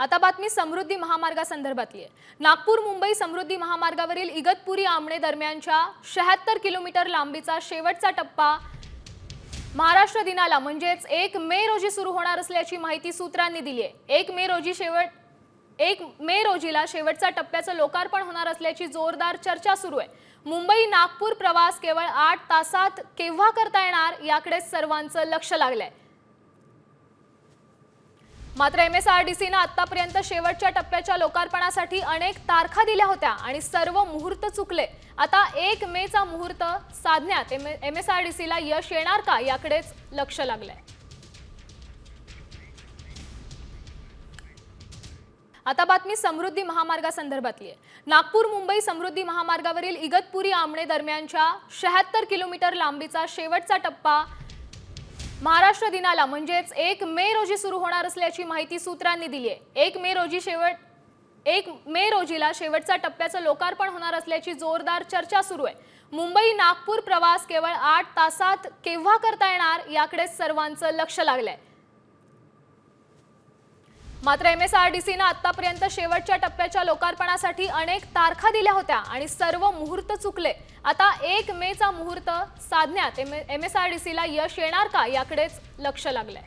आता बातमी समृद्धी महामार्गासंदर्भातली आहे. नागपूर मुंबई समृद्धी महामार्गावरील इगतपुरी आमणे दरम्यानच्या शहात्तर किलोमीटर लांबीचा शेवटचा टप्पा महाराष्ट्र दिनाला म्हणजेच एक मे रोजी सुरू होणार असल्याची माहिती सूत्रांनी दिली आहे. एक मे रोजी शेवट एक मे रोजीला शेवटचा टप्प्याचं लोकार्पण होणार असल्याची जोरदार चर्चा सुरू आहे. मुंबई नागपूर प्रवास केवळ आठ तासात केव्हा करता येणार याकडे सर्वांचं लक्ष लागलंय. मात्र एम एस आर डी सीनं आतापर्यंत शेवटच्या टप्प्याच्या लोकार्पणासाठी अनेक तारखा दिल्या होत्या आणि सर्व मुहूर्त चुकले. आता एक मेचा मुहूर्त साधण्यात एम एस आर डी सीला यश येणार का याकडेच लक्ष लागलंय. आता बातमी समृद्धी महामार्गासंदर्भातली आहे. नागपूर मुंबई समृद्धी महामार्गावरील इगतपुरी आमणे दरम्यानच्या शहात्तर किलोमीटर लांबीचा शेवटचा टप्पा महाराष्ट्र दिनाला म्हणजेच एक मे रोजी सुरू होणार असल्याची माहिती सूत्रांनी दिली आहे. एक मे रोजी शेवट एक मे रोजीला शेवटच्या टप्प्याचं लोकार्पण होणार असल्याची जोरदार चर्चा सुरू आहे. मुंबई नागपूर प्रवास केवळ आठ तासात केव्हा करता येणार याकडे सर्वांचं लक्ष लागलंय. मात्र एम एस आर डी सीनं आतापर्यंत शेवटच्या टप्प्याच्या लोकार्पणासाठी अनेक तारखा दिल्या होत्या आणि सर्व मुहूर्त चुकले. आता एक मेचा मुहूर्त साधण्यात एम एस आर डी सीला यश येणार का याकडेच लक्ष लागलंय.